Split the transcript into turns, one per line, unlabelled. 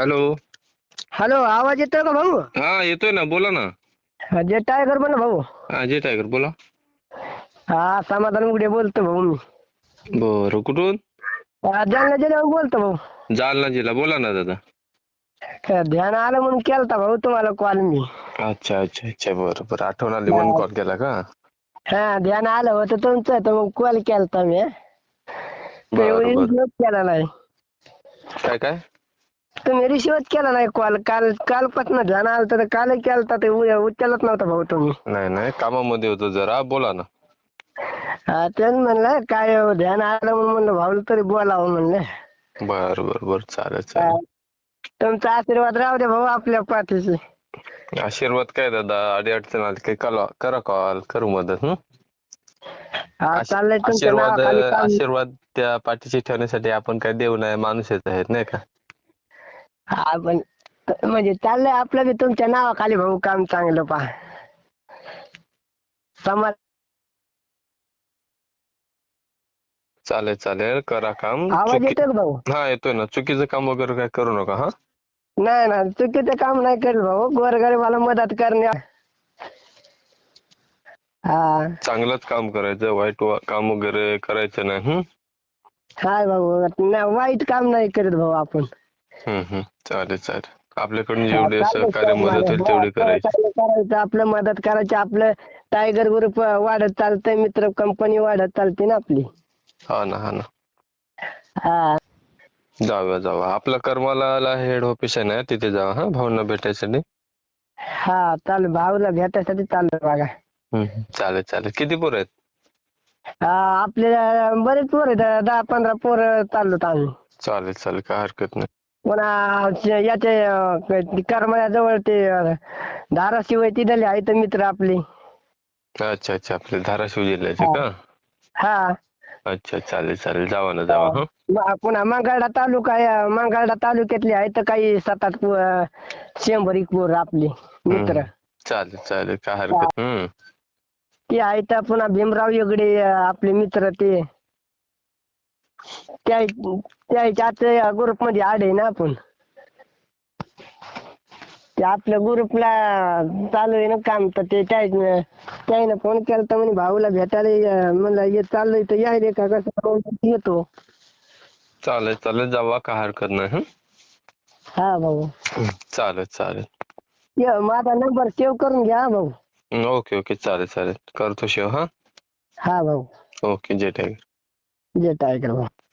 Hello.
Hello आवाज येतोय का भाऊ?
हा येतोय ना बोला ना.
जे टायगर बोल भाऊ.
अजय टायगर बोला.
हा समाधान उघडे बोलतो भाऊ मी.
बरं कुठून?
हा, जालना जिल्ह्याहून बोलतो भाऊ.
जालना जिल्हा बोला ना दादा.
काय ध्यान आलं म्हणून केलता भाऊ तुम्हाला कॉल मी.
अच्छा अच्छा अच्छा बरं बरं. आठवण आली म्हणून कॉल केला का?
हा ध्यान आलं होतं तुमचं तर मग कॉल केलता मी
बरं, बरं.
केला नाही.
काय काय?
तुम्ही रिसिव्ह केला नाही कॉल काल कालपासून ध्यान आलं तर काल केलता ते उ- उचलत नव्हता भाऊ तुम्ही.
नाही नाही कामामध्ये होतो जरा बोला ना.
हा तेच म्हणलं काय हो, ध्यान आलं म्हणून म्हणलं भाऊला तरी बोलावं म्हणलं.
बर बर बर चालेल चालेल.
तुमचा आशीर्वाद राहू दे भाऊ आपल्या पाठीशी.
आशीर्वाद काय दादा अडी अडचण आली काही करा करा कॉल करू मदत हं?
हा चाललंय तुमच्या
आशीर्वाद
नावाखाली काम.
आशीर्वाद त्या पाठीशी ठेवण्यासाठी आपण काय देव नाही माणूसच आहेत नाही का?
हा पण म्हणजे चाललंय आपलं बी तुमच्या नावाखाली भाऊ काम चांगलं पहा. समाज
चालेल चालेल करा काम.
आवाज
चुकी-
का भाऊ?
हा येतोय ना. चुकीचं काम वगैरे काय करू नका हा?
नाही ना चुकीचं काम नाही करेल भाऊ. गोरगरिबाला मदत करण्या हा.
चांगलंच काम करायचं वाईट वा- काम वगैरे करायचं नाही हं?
हाय भाऊ नाही, वाईट काम नाही करत भाऊ आपण.
चालेल चालेल. आपल्याकडून
हा,
जेवढे
चालेल,
सहकार्य
चालेल.
मदत होईल तेवढी करायची
चालेल करायचं आपलं मदत करायची. आपलं टायगर ग्रुप वाढत चालतंय मित्र कंपनी वाढत चालते ना आपली.
हा ना हा ना.
हा.
जाऊया जाऊया आपला करमाला हेड ऑफिस आहे ना तिथे जावा हा? भाऊंना भेटायसाठी.
हा चालू भाऊला भेटायसाठी चाललं बघा.
चालेल चालेल. किती पोरं आहेत?
हा आपल्या बरेच पोर आहेत. दहा पंधरा पोर चाललोत आम्ही.
चालेल चालेल. काय हरकत नाही.
पुन्हा याचे करमाळ्याजवळ ते धाराशिव आहे तिथले आहेत मित्र आपले.
अच्छा अच्छा. आपले धाराशिव जिल्ह्याचे
हा.
का?
हा.
अच्छा चालेल चालेल. जावा ना जावा. हा.
पुन्हा मंगळडा तालुका आहे तालुक्यातले आहेत काही सात आठ पो- शंभर एक पोर आपले मित्र.
चालेल चालेल. काय हरकत हम्म
ते आहेत पुन्हा भीमराव येगडे आपले मित्र ते. त्या त्याच्याच ग्रुपमध्ये आड आहे ना आपण. ते आपल्या ग्रुपला चालू आहे ना काम तर ते त्या- त्याने फोन केला तर म्हणे भाऊला भेटायला ये. म्हणलं ये चाललंय तर यायले का कसं येतो.
चालेल चालेल जावा काय हरकत नाही हं?
हा भाऊ.
चालेल चालेल.
ये, माझा नंबर सेव्ह करून घ्या हा भाऊ.
हं, ओके ओके चालेल चालेल. करतो शेव हा?
हा भाऊ.
ओके जय टायगर
जे टायगर भाऊ.